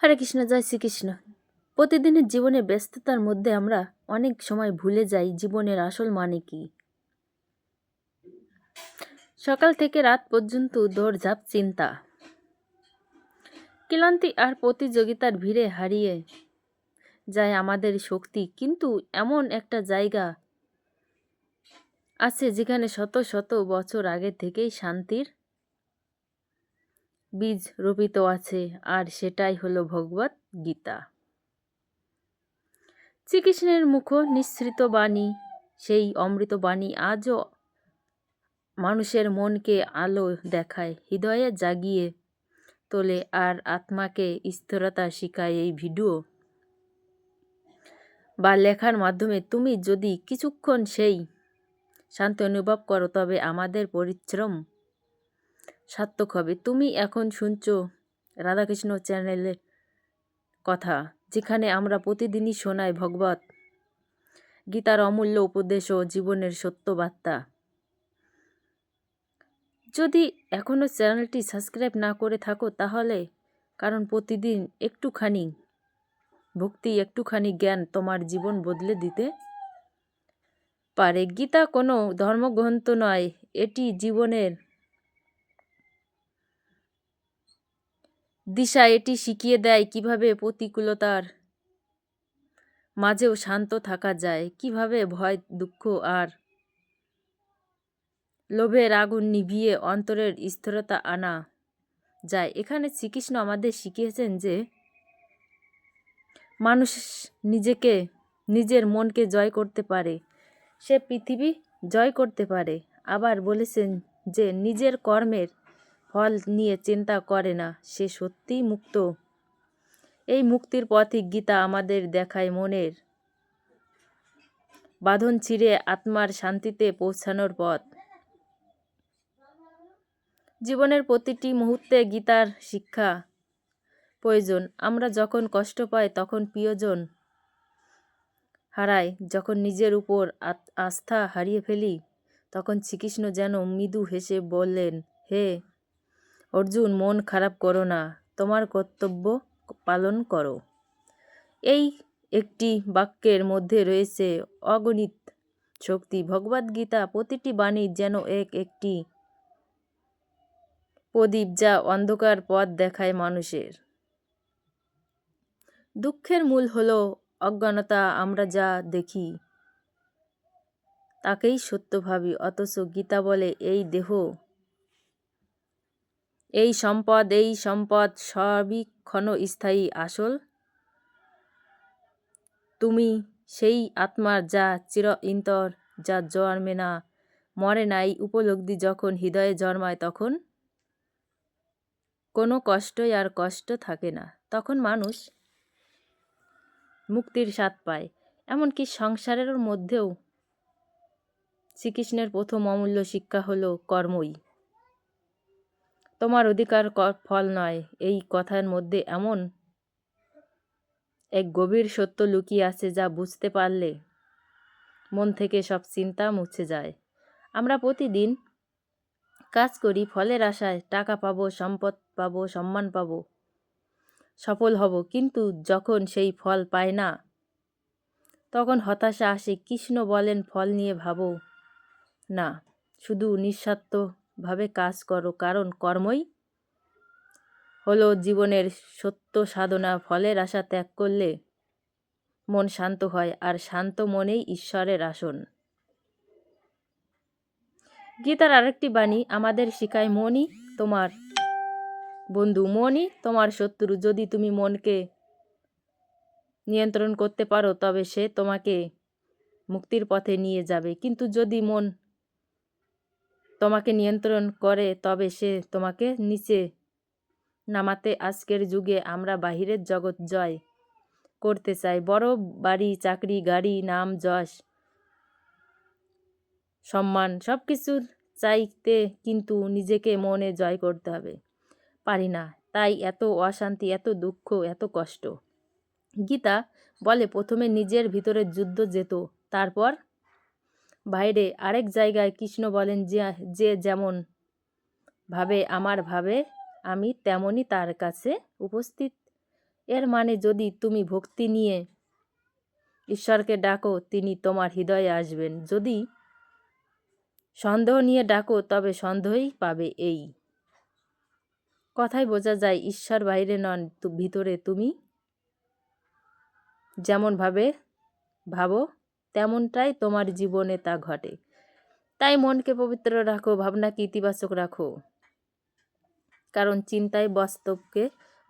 হরে কৃষ্ণ, জয় শ্রীকৃষ্ণ। প্রতিদিনের জীবনে ব্যস্ততার মধ্যে আমরা অনেক সময় ভুলে যাই জীবনের আসল মানে কি। সকাল থেকে রাত পর্যন্ত দৌড়ঝাঁপ চিন্তা। ক্লান্তি আর প্রতিযোগিতার ভিড়ে হারিয়ে যায় আমাদের শক্তি, কিন্তু এমন একটা জায়গা আছে যেখানে শত শত বছর আগে থেকেই শান্তির বীজ রোপিত আছে, আর সেটাই হলো ভগবত গীতা। শ্রীকৃষ্ণের মুখ নিঃসৃত বাণী, সেই অমৃত বাণী আজও মানুষের মনকে আলো দেখায়, হৃদয়ে জাগিয়ে তোলে, আর আত্মাকে স্থিরতা শিখায় এই ভিডিও। বা লেখার মাধ্যমে তুমি যদি কিছুক্ষণ সেই শান্তি অনুভব করো, তবে আমাদের পরিশ্রম সার্থক হবে। তুমি এখন শুনছ রাধাকৃষ্ণ চ্যানেলের কথা, যেখানে আমরা প্রতিদিনই শোনাই ভগবত গীতার অমূল্য উপদেশ ও জীবনের সত্য বার্তা। যদি এখনও চ্যানেলটি সাবস্ক্রাইব না করে থাকো তাহলে, কারণ প্রতিদিন একটুখানি ভক্তি, একটুখানি জ্ঞান তোমার জীবন বদলে দিতে পারে। গীতা কোনো ধর্মগ্রন্থ নয়, এটি জীবনের দিশা এটি শিখিয়ে দেয় কীভাবে প্রতিকূলতার মাঝেও শান্ত থাকা যায়, কীভাবে ভয়, দুঃখ আর লোভের আগুন নিভিয়ে অন্তরের স্থিরতা আনা যায়। এখানে শ্রীকৃষ্ণ আমাদের শিখিয়েছেন যে মানুষ নিজেকে, নিজের মনকে জয় করতে পারে, সে পৃথিবী জয় করতে পারে। আবার বলেছেন যে নিজের কর্মের ফল নিয়ে চিন্তা করে না, সে সত্যিই মুক্ত। এই মুক্তির পথই গীতা আমাদের দেখায় মনের। বাঁধন ছিঁড়ে আত্মার শান্তিতে পৌঁছানোর পথ। জীবনের প্রতিটি মুহূর্তে গীতার শিক্ষা প্রয়োজন। আমরা যখন কষ্ট পাই, তখন প্রিয়জন হারাই। যখন নিজের উপর আস্থা হারিয়ে ফেলি, তখন শ্রীকৃষ্ণ যেন মৃদু হেসে বললেন, হে অর্জুন, মন খারাপ করো না, তোমার কর্তব্য পালন করো। এই একটি বাক্যের মধ্যে রয়েছে অগণিত শক্তি। ভগবদ্গীতা প্রতিটি বাণী যেন এক একটি প্রদীপ যা অন্ধকার পথ দেখায় মানুষের। দুঃখের মূল হল অজ্ঞানতা, আমরা যা দেখি তাকেই সত্য ভাবি। অথচ গীতা বলে, এই দেহ এই সম্পদ এই সম্পদ সবই ক্ষণস্থায়ী আসল। তুমি সেই আত্মার যা চির ইন্তর যা জন্মে না, মরে নাই উপলব্ধি যখন হৃদয়ে জন্মায় তখন? কোনো কষ্টই আর কষ্ট থাকে না, তখন মানুষ মুক্তির স্বাদ পায়। এমনকি সংসারের মধ্যেও শ্রীকৃষ্ণের প্রথম অমূল্য শিক্ষা হলো কর্মই। তোমার অধিকার ফল নয়। এই কথার মধ্যে এমন এক গভীর সত্য লুকিয়ে আছে যা বুঝতে পারলে মন থেকে সব চিন্তা মুছে যায়। আমরা প্রতিদিন কাজ করি, ফলের আশায় টাকা পাবো, সম্পদ পাবো, সম্মান পাবো, সফল হব। কিন্তু যখন সেই ফল পায় না, তখন হতাশা আসে, কৃষ্ণ বলেন, ফল নিয়ে ভাবো না, শুধু নিঃস্বার্থভাবে কাজ করো, কারণ কর্মই হলো জীবনের সত্য সাধনা, ফলের আশা ত্যাগ করলে মন শান্ত হয়, আর শান্ত মনেই ঈশ্বরের আসন। গীতার আরেকটি বাণী, আমাদের শিখায় মনই তোমার বন্ধু। মনই তোমার শত্রু। যদি তুমি মনকে নিয়ন্ত্রণ করতে পারো, তবে সে তোমাকে মুক্তির পথে নিয়ে যাবে। কিন্তু যদি মন তোমাকে নিয়ন্ত্রণ করে, তবে সে তোমাকে নিচে নামাতে আজকের যুগে আমরা বাহিরের জগৎ জয় করতে চাই। বড় বাড়ি, চাকরি, গাড়ি, নাম, যশ, সম্মান সব কিছু চাইতে কিন্তু নিজেকে মনে জয় করতে হবে। পারি না। তাই এত অশান্তি, এত দুঃখ, এত কষ্ট। গীতা বলে, প্রথমে নিজের ভিতরে যুদ্ধ যেত, তারপর বাইরে আরেক জায়গায় কৃষ্ণ বলেন যে যেমন ভাবে আমার ভাবে, আমি তেমনই তার কাছে উপস্থিত। এর মানে যদি তুমি ভক্তি নিয়ে ঈশ্বরকে ডাকো, তিনি তোমার হৃদয়ে আসবেন। যদি সন্দেহ নিয়ে ডাকো, তবে সন্দেহই পাবে এই। কথায় বোঝা যায়, ঈশ্বর বাইরে নন ভিতরে তুমি। যেমনভাবে ভাবো তেমনটাই তোমার জীবনে তা ঘটে। তাই মনকে পবিত্র রাখো ভাবনাকে ইতিবাচক রাখো। কারণ চিন্তাই বাস্তবকে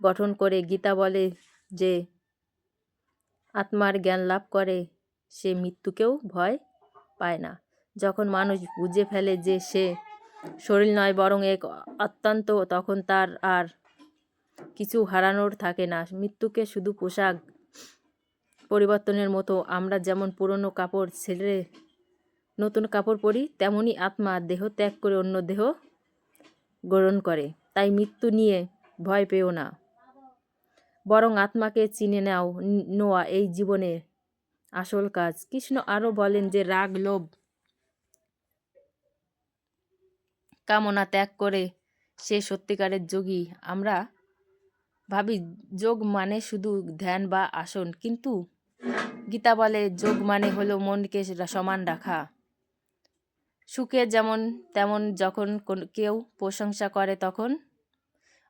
গঠন করে। গীতা বলে যে, আত্মার জ্ঞান লাভ করে, সে মৃত্যুকেও ভয় পায় না। যখন মানুষ বুঝে ফেলে যে সে শরীর নয় বরং এক অত্যন্ত, তখন তার আর কিছু হারানোর থাকে না। মৃত্যুকে শুধু পোশাক পরিবর্তনের মতো আমরা যেমন পুরনো কাপড় ছেড়ে নতুন কাপড় পরি, তেমনি আত্মা দেহ ত্যাগ করে অন্য দেহ গ্রহণ করে। তাই মৃত্যু নিয়ে ভয় পেও না। বরং আত্মাকে চিনে নাও, নোয়া এই জীবনে আসল কাজ। কৃষ্ণ আরও বলেন যে, রাগ, লোভ, কামনা ত্যাগ করে সে সত্যিকারের যোগী। আমরা ভাবি, যোগ মানে শুধু ধ্যান বা আসন। কিন্তু গীতা বলে, যোগ মানে হলো মনকে সমান রাখা। সুখে যেমন, তেমন যখন কেউ প্রশংসা করে তখন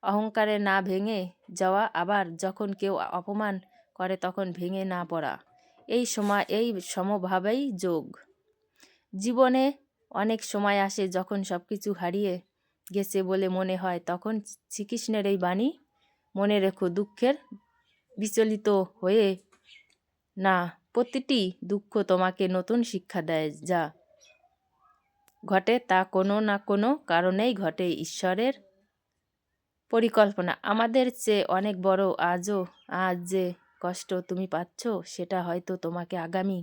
অহংকারে না ভেঙে যাওয়া, আবার যখন কেউ অপমান করে তখন ভেঙে না পড়া। এই সময়, এই সমভাবেই যোগ। জীবনে অনেক সময় আসে যখন সব কিছু হারিয়ে গেছে বলে মনে হয়, তখন শ্রীকৃষ্ণের এই বাণী মনে রেখো, দুঃখের বিচলিত হয়ে না, প্রতিটি দুঃখ তোমাকে নতুন শিক্ষা দেয়, যা ঘটে তা কোনো না কোনো কারণেই ঘটে ঈশ্বরের পরিকল্পনা। আমাদের চেয়ে অনেক বড় আজও আজ যে কষ্ট তুমি পাচ্ছ, সেটা হয়তো তোমাকে আগামী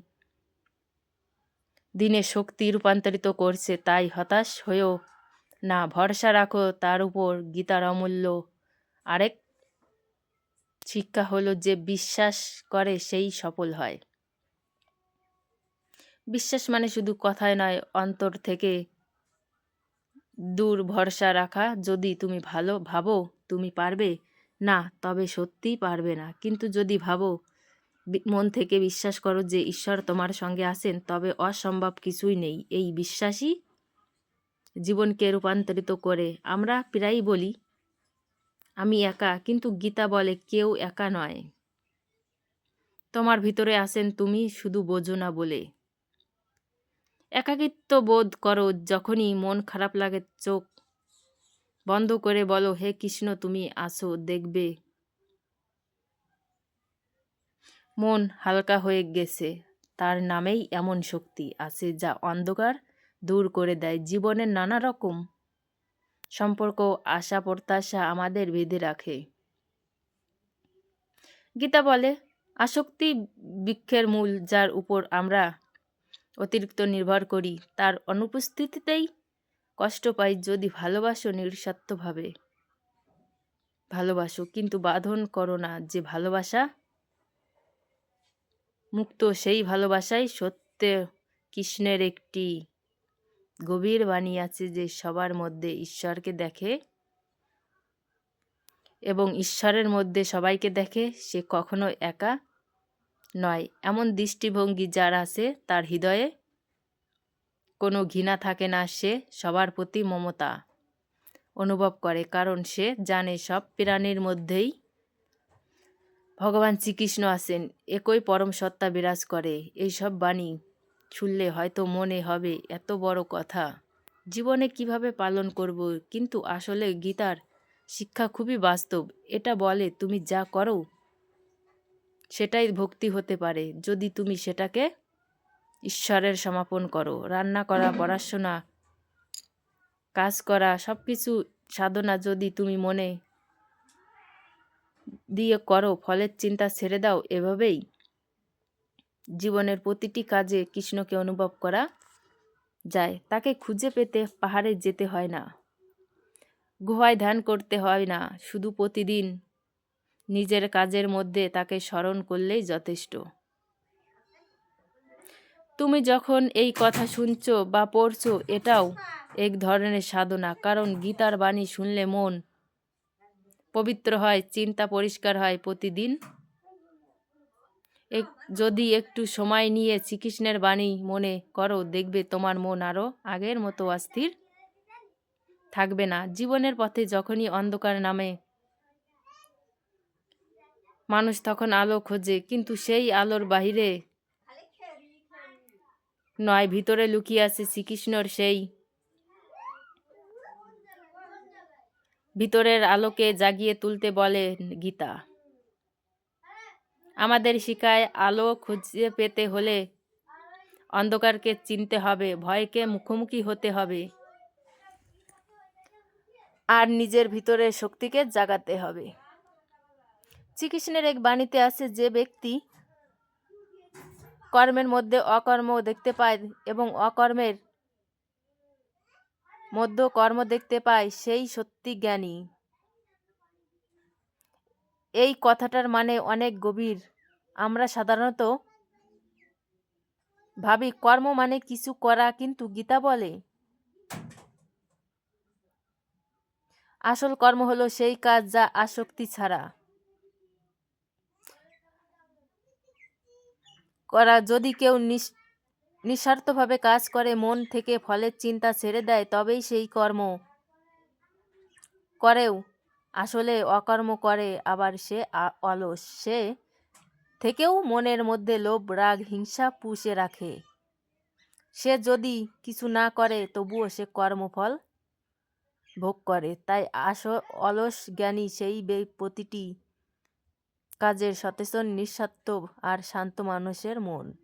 দিনে শক্তি রূপান্তরিত করছে, তাই হতাশ হয়েও না। ভরসা রাখো তার উপর গীতার অমূল্য আরেক শিক্ষা হলো যে বিশ্বাস করে সেই সফল হয়। বিশ্বাস মানে শুধু কথায় নয়, অন্তর থেকে দূর ভরসা রাখা। যদি তুমি ভালো ভাবো, তুমি পারবে। না, তবে সত্যিই পারবে না। কিন্তু যদি ভাবো মন থেকে বিশ্বাস করো যে ঈশ্বর তোমার সঙ্গে আছেন, তবে অসম্ভব কিছুই নেই। এই বিশ্বাসই জীবনকে রূপান্তরিত করে। আমরা প্রায়ই বলি আমি একা, কিন্তু গীতা বলে কেউ একা নয়। তোমার ভিতরে আছেন তুমি, শুধু বোঝো না বলে। একাকিত্ব বোধ করো, যখনই মন খারাপ লাগে চোখ বন্ধ করে বলো, হে কৃষ্ণ, তুমি আসো দেখবে। মন হালকা হয়ে গেছে, তার নামেই এমন শক্তি আছে, যা অন্ধকার দূর করে দেয়। জীবনের নানা রকম সম্পর্ক, আশা, প্রত্যাশা আমাদের বেঁধে রাখে। গীতা বলে, আসক্তি বৃক্ষের মূল যার উপর আমরা অতিরিক্ত নির্ভর করি, তার অনুপস্থিতিতেই কষ্ট পাই যদি ভালোবাসো নিঃস্বার্থভাবে। ভালোবাসো, কিন্তু বাঁধন করো না যে ভালোবাসা মুক্ত, সেই ভালোবাসাই সত্য কৃষ্ণের একটি গভীর বাণী আছে যে সবার মধ্যে ঈশ্বরকে দেখে এবং ঈশ্বরের মধ্যে সবাইকে দেখে সে কখনো একা নয়। এমন দৃষ্টিভঙ্গি যার আছে, তার হৃদয়ে কোনো ঘৃণা থাকে না, সে সবার প্রতি মমতা অনুভব করে, কারণ সে জানে সব প্রাণীর মধ্যেই ভগবান শ্রীকৃষ্ণ আছেন, একই পরম সত্তা বিরাজ করে। এইসব বাণী শুনলে হয়তো মনে হবে, এত বড় কথা। জীবনে কীভাবে পালন করব? কিন্তু আসলে গীতার শিক্ষা খুবই বাস্তব। এটা বলে, তুমি যা করো, সেটাই ভক্তি হতে পারে। যদি তুমি সেটাকে ঈশ্বরের সমাপন করো। রান্না করা, পড়াশোনা, কাজ করা সব কিছু সাধনা যদি তুমি মনে দিয়ে করো, ফলের চিন্তা ছেড়ে দাও, এভাবেই জীবনের প্রতিটি কাজে কৃষ্ণকে অনুভব করা যায়। তাকে খুঁজে পেতে পাহাড়ে যেতে হয় না। গুহায় ধ্যান করতে হয় না। শুধু প্রতিদিন নিজের কাজের মধ্যে তাকে স্মরণ করলেই যথেষ্ট। তুমি যখন এই কথা শুনছো বা পড়ছো, এটাও এক ধরনের সাধনা। কারণ গীতার বাণী শুনলে মন পবিত্র হয়, চিন্তা পরিষ্কার হয় প্রতিদিন। এক, যদি একটু সময় নিয়ে শ্রীকৃষ্ণের বাণী মনে করো, দেখবে তোমার মন আরও আগের মতো অস্থির থাকবে না। জীবনের পথে যখনই অন্ধকার নামে মানুষ তখন আলো খোঁজে, কিন্তু সেই আলোর বাহিরে নয়, ভিতরে লুকিয়ে আছে শ্রীকৃষ্ণর সেই ভিতরের আলোকে জাগিয়ে তুলতে বলে গীতা। আমাদের শিকায় আলো খুঁজে পেতে হলে অন্ধকারকে চিনতে হবে, ভয়কে মুখোমুখি হতে হবে। আর নিজের ভিতরে শক্তিকে জাগাতে হবে। শ্রীকৃষ্ণের এক বাণীতে আছে, যে ব্যক্তি কর্মের মধ্যে অকর্ম দেখতে পায় এবং অকর্মের মধ্যে কর্ম দেখতে পায়, সেই সত্যি জ্ঞানী। এই কথাটার মানে অনেক গভীর। আমরা সাধারণত ভাবি, কর্ম মানে কিছু করা কিন্তু গীতা বলে। আসল কর্ম হলো সেই কাজ যা আসক্তি ছাড়া। করা যদি কেউ নিঃস্বার্থভাবে কাজ করে, মন থেকে ফলের চিন্তা ছেড়ে দেয়, তবেই সেই কর্ম করেও আসলে অকর্ম করে, আবার সে অলস। সে থেকেও মনের মধ্যে লোভ, রাগ, হিংসা পুষে রাখে। সে যদি কিছু না করে, তবুও সে কর্মফল ভোগ করে। তাই আস, অলস জ্ঞানী সেই প্রতিটি কাজের সচেতন নিঃস্বার্থ আর শান্ত মানুষের মন।